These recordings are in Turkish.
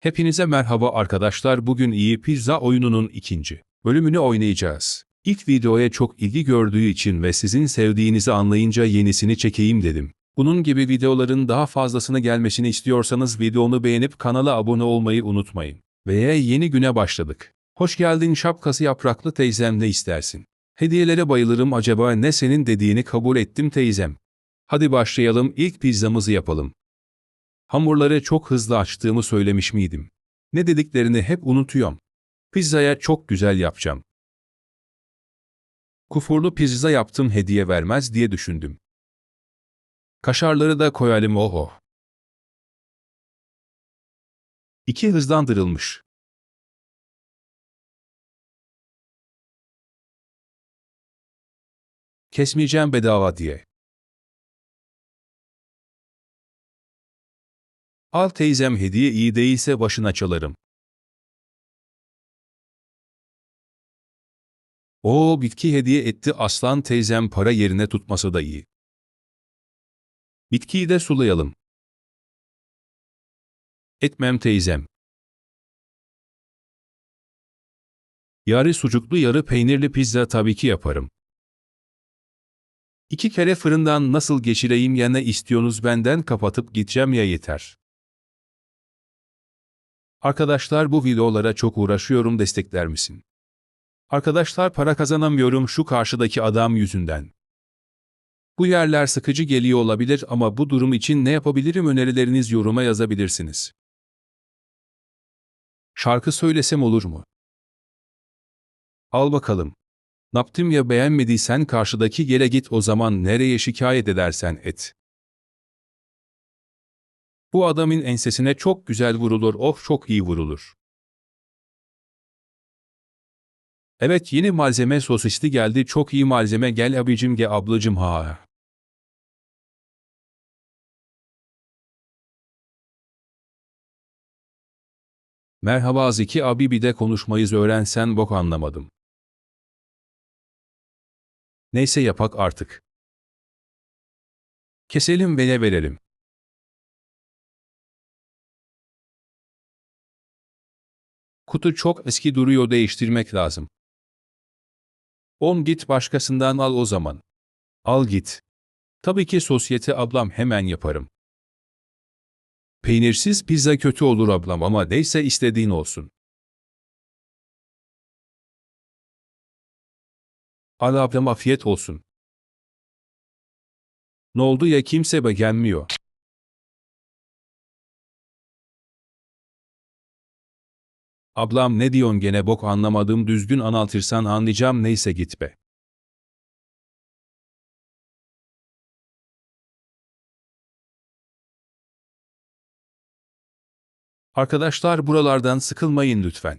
Hepinize merhaba arkadaşlar. Bugün iyi pizza oyununun ikinci bölümünü oynayacağız. İlk videoya çok ilgi gördüğü için ve sizin sevdiğinizi anlayınca yenisini çekeyim dedim. Bunun gibi videoların daha fazlasını gelmesini istiyorsanız videomu beğenip kanala abone olmayı unutmayın. Veya yeni güne başladık. Hoş geldin şapkası yapraklı teyzem ne istersin? Hediyelere bayılırım acaba ne senin dediğini kabul ettim teyzem. Hadi başlayalım ilk pizzamızı yapalım. Hamurları çok hızlı açtığımı söylemiş miydim? Ne dediklerini hep unutuyorum. Pizzaya çok güzel yapacağım. Kufurlu pizza yaptım hediye vermez diye düşündüm. Kaşarları da koyalım oho. İki hızlandırılmış. Kesmeyeceğim bedava diye. Al teyzem hediye iyi değilse başına çalarım. Oo bitki hediye etti aslan teyzem para yerine tutması da iyi. Bitkiyi de sulayalım. Etmem teyzem. Yarı sucuklu yarı peynirli pizza tabii ki yaparım. İki kere fırından nasıl geçireyim ya istiyorsunuz benden kapatıp gideceğim ya yeter. Arkadaşlar bu videolara çok uğraşıyorum destekler misin? Arkadaşlar para kazanamıyorum şu karşıdaki adam yüzünden. Bu yerler sıkıcı geliyor olabilir ama bu durum için ne yapabilirim önerileriniz yoruma yazabilirsiniz. Şarkı söylesem olur mu? Al bakalım. Naptım ya beğenmediysen karşıdaki yere git o zaman nereye şikayet edersen et. Bu adamın ensesine çok güzel vurulur, oh çok iyi vurulur. Evet yeni malzeme sosisli geldi, çok iyi malzeme gel abicim ge ablacım ha. Merhaba Zeki abi bir de konuşmayız öğrensen bok anlamadım. Neyse yapak artık. Keselim ve ne verelim. Kutu çok eski duruyor değiştirmek lazım. On git başkasından al o zaman. Al git. Tabii ki sosyete ablam hemen yaparım. Peynirsiz pizza kötü olur ablam ama neyse istediğin olsun. Al ablam afiyet olsun. Ne oldu ya kimse beğenmiyor. Ablam ne diyorsun gene bok anlamadım düzgün anlatırsan anlayacağım neyse git be. Arkadaşlar buralardan sıkılmayın lütfen.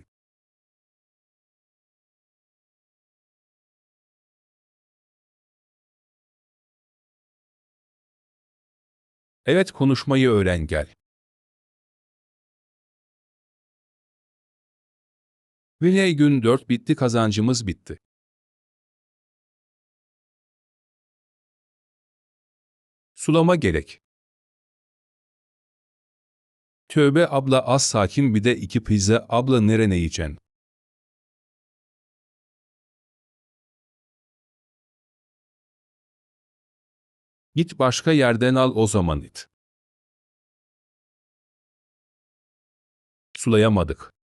Evet konuşmayı öğren gel. Ve gün 4 bitti kazancımız bitti. Sulama gerek. Tövbe abla az sakin bir de iki pizza abla nere ne yiyeceksin? Git başka yerden al o zaman it. Sulayamadık.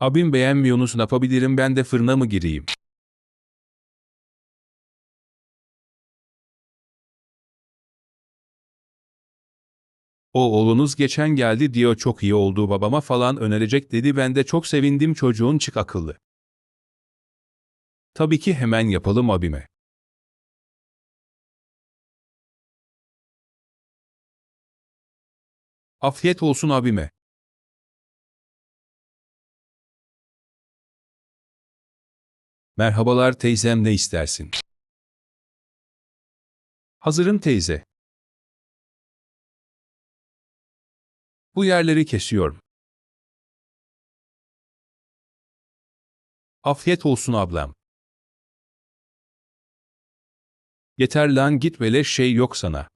Abim beğenmiyorsunuz ne yapabilirim ben de fırına mı gireyim? O oğlunuz geçen geldi diyor çok iyi oldu babama falan önerecek dedi ben de çok sevindim çocuğun çık akıllı. Tabii ki hemen yapalım abime. Afiyet olsun abime. Merhabalar teyzem ne istersin? Hazırım teyze. Bu yerleri kesiyorum. Afiyet olsun ablam. Yeter lan git böyle şey yok sana.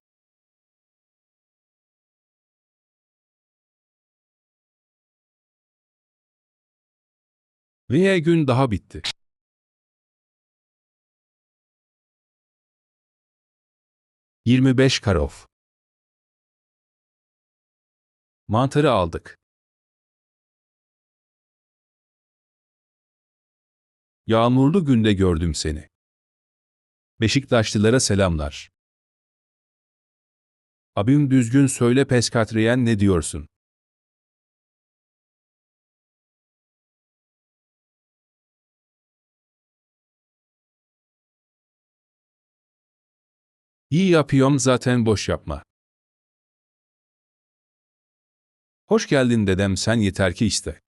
Ve gün daha bitti. Yirmi beş karof. Mantarı aldık. Yağmurlu günde gördüm seni. Beşiktaşlılara selamlar. Abim düzgün söyle Peskatriyen ne diyorsun? İyi yapıyorum zaten boş yapma. Hoş geldin dedem sen yeter ki iste.